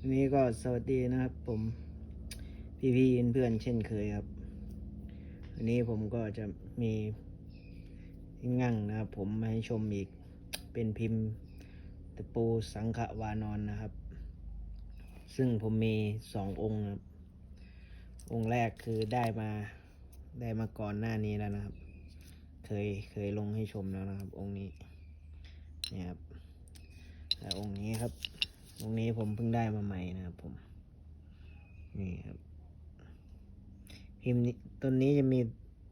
วันนี้ก็สวัสดีนะครับ ผมพี่พี่ๆเพื่อนเช่นเคยครับ วันนี้ผมก็จะมีงั่งนะครับผมมาให้ชมอีกเป็นพิมพ์ตะปูสังขวานอนนะครับ ซึ่งผมมีสององค์ครับองค์แรกคือได้มาได้มาก่อนหน้านี้แล้วนะครับ เคยเคยลงให้ชมแล้วนะครับ องค์นี้เนี่ยครับและองค์นี้ครับ องนี้ผมเพิ่งได้มาใหม่นะครับผม นี่ครับ พิมพ์นี้ต้นนี้จะมี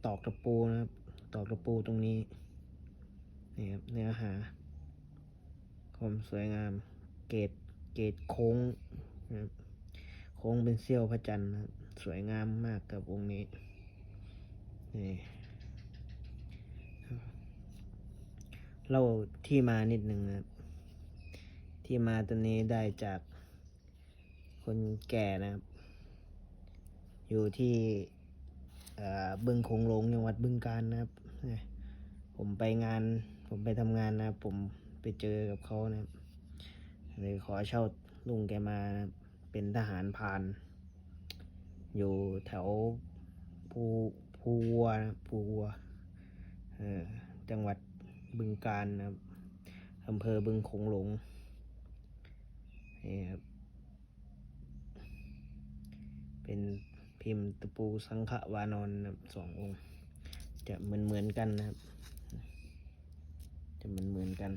ตอกตะปูนะครับ ตอกตะปูตรงนี้ นี่ครับเนื้อหาความสวยงาม เกรดเกรดโค้งนะครับโค้งเป็นเสี้ยวพระจันทร์นะครับสวยงามมากกับองค์นี้ นี่เล่าที่มานิดนึงนะครับ ที่มาตัวนี้ได้จากคนแก่นะครับ อยู่ที่บึงโขงหลงจังหวัดบึงกาฬนะครับ ผมไปงาน ผมไปทำงานนะครับ ผมไปเจอกับเขานะครับเลยขอเช่าลุงแกมาเป็นทหารพราน อยู่แถวภูภูวัวนะภูวัวจังหวัดบึงกาฬนะครับอำเภอบึงโขงหลง นี่ครับ เป็นพิมพ์ตะปูสังขวานอนสององค์ จะเหมือนเหมือนกันนะครับ จะเหมือนเหมือนกัน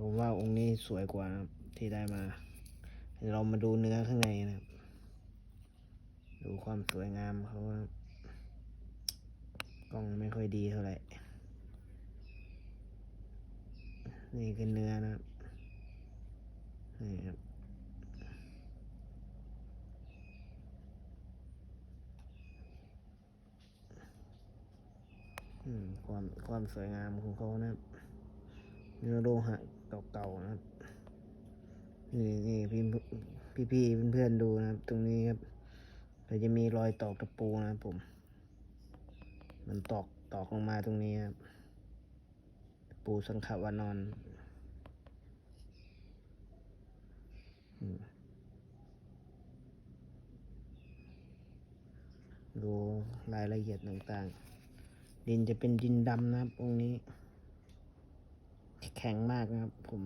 ผมว่าองค์นี้สวยกว่าที่ได้มา เรามาดูเนื้อข้างในนะครับ ดูความสวยงามเขานะกล้องไม่ค่อยดีเท่าไหร่ นี่คือเนื้อนะครับ นี่ครับความความสวยงามของเขานะครับเนื้อโลหะเก่าๆนะครับ นี่นี่พี่พี่พี่ๆเพื่อนๆดูนะครับ ตรงนี้ครับเราจะมีรอยตอกตะปูนะครับผม มันตอกตอกลงมาตรงนี้ครับ ปูสังขวานอน อืม ดูรายละเอียดต่างๆ ดินจะเป็นดินดำนะครับองค์นี้ แข็งมากนะครับผม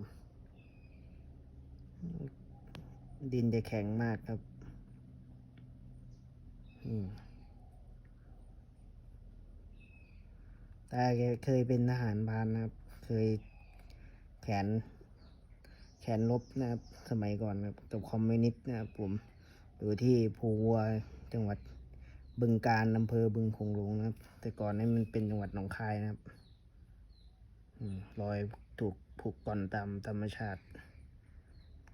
ดินจะแข็งมากครับตาแกเคยเป็นทหารพานนะครับ เคยแขน แขนลบนะครับ สมัยก่อนนะครับกับคอมมิวนิสต์นะครับผมอยู่ที่ภูวัวจังหวัดบึงการอำเภอบึงคงหลวงนะครับ แต่ก่อนนี้มันเป็นจังหวัดหนองคายนะครับรอยถูกผูกก่อนตามธรรมชาติ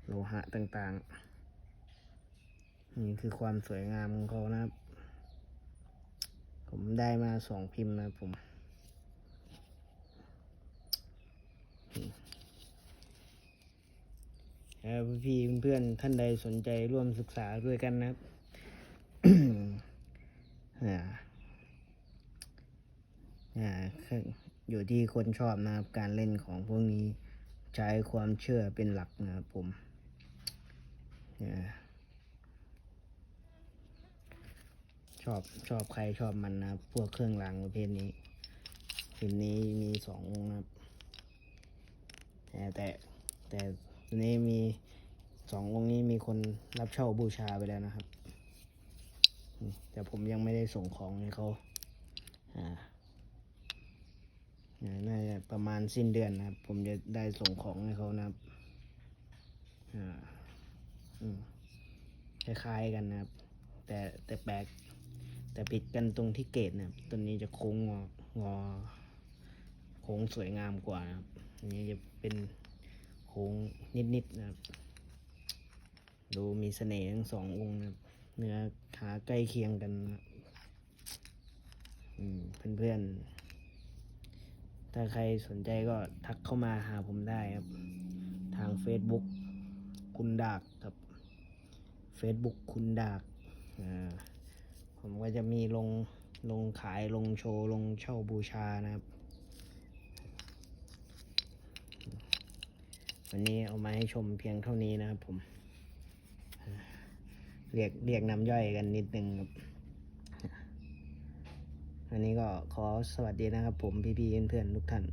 โลหะต่างๆ นี่คือความสวยงามของเขานะครับ ผมได้มาสองพิมพ์นะผม ครับพี่เพื่อนๆท่านใดสนใจร่วมศึกษาด้วยกันนะครับอ่าอ่าอยู่ที่คนชอบนะครับการเล่นของพวกนี้ใช้ความเชื่อเป็นหลักนะครับผมอชอบชอบใครชอบมันนะครับ พวกเครื่องรางประเภทนี้พิมนี้มีสององค์นะครับแต่แต่แต่ ทีนี้มีสององค์นี้มีคนรับเช่าบูชาไปแล้วนะครับ แต่ผมยังไม่ได้ส่งของให้เขาอ่าน่าจะประมาณสิ้นเดือนนะครับ ผมจะได้ส่งของให้เขานะครับอ่าคล้ายๆกันนะครับ แต่แต่แปลกแต่ผิดกันตรงที่เกตนะครับตัวนี้จะโค้งงองอโค้งสวยงามกว่านะครับอันนี้จะเป็น โค้งนิดๆนะครับ ดูมีเสน่ห์ทั้งสององค์นะครับเนื้อขาใกล้เคียงกันนะอืมเพื่อนๆ ถ้าใครสนใจก็ทักเข้ามาหาผมได้ครับ ทาง Facebook คุณดากครับ Facebook คุณดากอ่าผมก็จะมีลงลงขายลงโชว์ ลงเช่าบูชานะครับ ไป วันนี้เอามาให้ชมเพียงเท่านี้นะครับผม เรียกเรียกน้ำย่อยกันนิดนึงครับอันนี้ก็ขอสวัสดีนะครับผมพี่ๆเพื่อนๆทุกท่าน